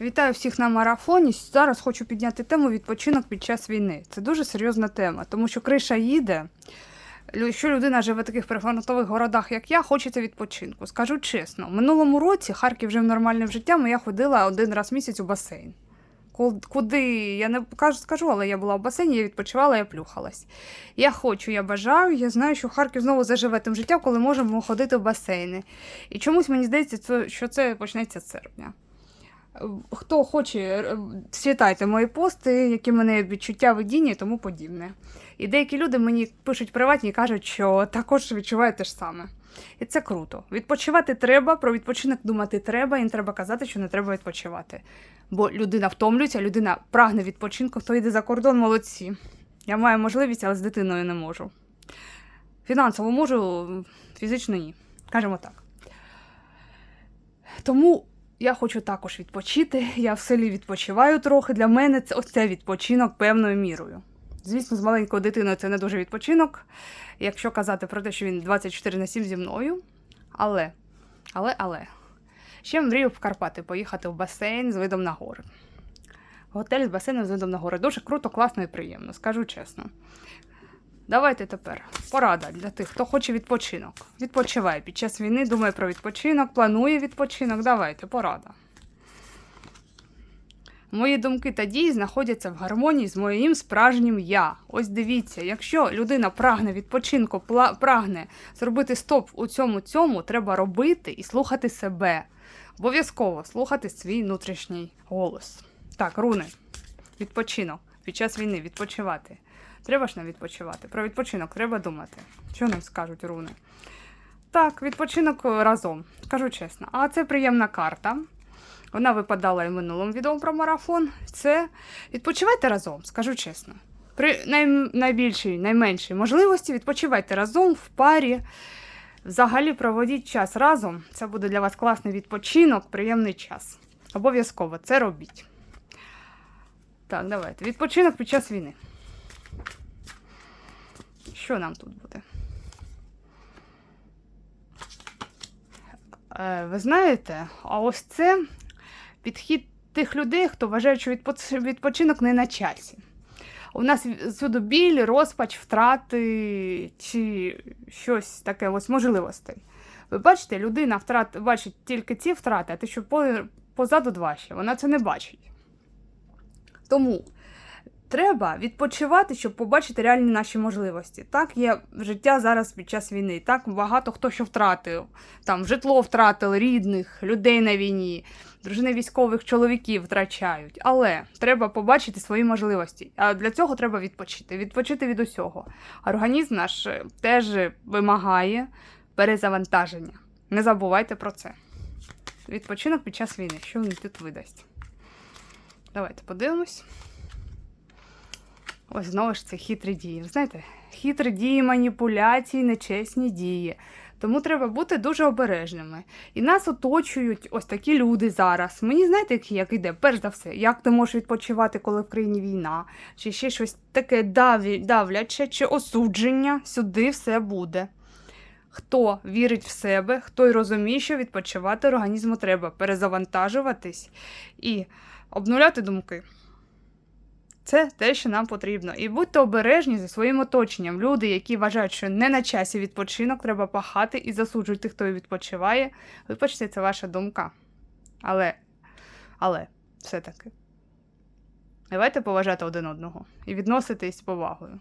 Вітаю всіх на марафоні. Зараз хочу підняти тему відпочинок під час війни. Це дуже серйозна тема, тому що криша їде. Якщо людина живе в таких прифронтових городах, як я, хочеться відпочинку. Скажу чесно, в минулому році Харків жив нормальним життям, і я ходила один раз в місяць у басейн. Куди я не кажу, скажу, але я була в басейні, я відпочивала, я плюхалась. Я хочу, я бажаю, я знаю, що Харків знову заживе тим життям, коли можемо ходити в басейни. І чомусь мені здається, що це почнеться з серпня. Хто хоче, е, читайте мої пости, які в мене відчуття видіння і тому подібне. І деякі люди мені пишуть приватні і кажуть, що також відчувають те ж саме. І це круто. Відпочивати треба, про відпочинок думати треба, і не треба казати, що не треба відпочивати. Бо людина втомлюється, людина прагне відпочинку, хто йде за кордон, молодці. Я маю можливість, але з дитиною не можу. Фінансово можу, фізично ні. Кажемо так. Тому я хочу також відпочити. Я в селі відпочиваю трохи. Для мене це ось відпочинок певною мірою. Звісно, з маленькою дитиною це не дуже відпочинок, якщо казати про те, що він 24 на 7 зі мною. Але, але, але. Ще мрію в Карпати поїхати в басейн з видом на гори. Готель з басейном з видом на гори. Дуже круто, класно і приємно, скажу чесно. Давайте тепер порада для тих, хто хоче відпочинок. Відпочиває під час війни, думає про відпочинок, планує відпочинок. Давайте, порада. Мої думки та дії знаходяться в гармонії з моїм справжнім я. Ось дивіться, якщо людина прагне відпочинку, прагне зробити стоп у цьому цьому, треба робити і слухати себе. Обов'язково слухати свій внутрішній голос. Так, руни. Відпочинок. Під час війни відпочивати. Треба ж нам відпочивати. Про відпочинок треба думати. Що нам скажуть руни? Так, відпочинок е, разом, скажу чесно. А це приємна карта. Вона випадала і в минулому відео про марафон. Це відпочивайте разом, скажу чесно. При най... найбільшій, найменшій можливості відпочивайте разом в парі. Взагалі проводіть час разом. Це буде для вас класний відпочинок, приємний час. Обов'язково це робіть. Так, давайте. Відпочинок під час війни. Що нам тут буде? Е, ви знаєте, а ось це підхід тих людей, хто вважає, що відпочинок не на часі. У нас всюди біль, розпач, втрати чи щось таке ось можливостей. Ви бачите, людина втрат, бачить тільки ці втрати, а те, що позаду два ще, вона це не бачить. Тому треба відпочивати, щоб побачити реальні наші можливості. Так є життя зараз під час війни. Так багато хто що втратив. Там житло втратили, рідних, людей на війні, дружини військових чоловіків втрачають. Але треба побачити свої можливості. А для цього треба відпочити. Відпочити від усього. Організм наш е, теж вимагає перезавантаження. Не забувайте про це. Відпочинок під час війни. Що він тут видасть? Давайте подивимось. Ось знову ж це хитрі дії. Знаєте, хитрі дії, маніпуляції, нечесні дії. Тому треба бути дуже обережними. І нас оточують ось такі люди зараз. Мені знаєте, як іде? Перш за все, як ти можеш відпочивати, коли в країні війна, чи ще щось таке давляче, чи осудження, сюди все буде. Хто вірить в себе, хто й розуміє, що відпочивати організму треба, перезавантажуватись і обнуляти думки. Це те, що нам потрібно. І будьте обережні зі своїм оточенням. Люди, які вважають, що не на часі відпочинок, треба пахати і засуджують тих, хто відпочиває. Вибачте, це ваша думка. Але, але, все-таки. Давайте поважати один одного і відноситись з повагою.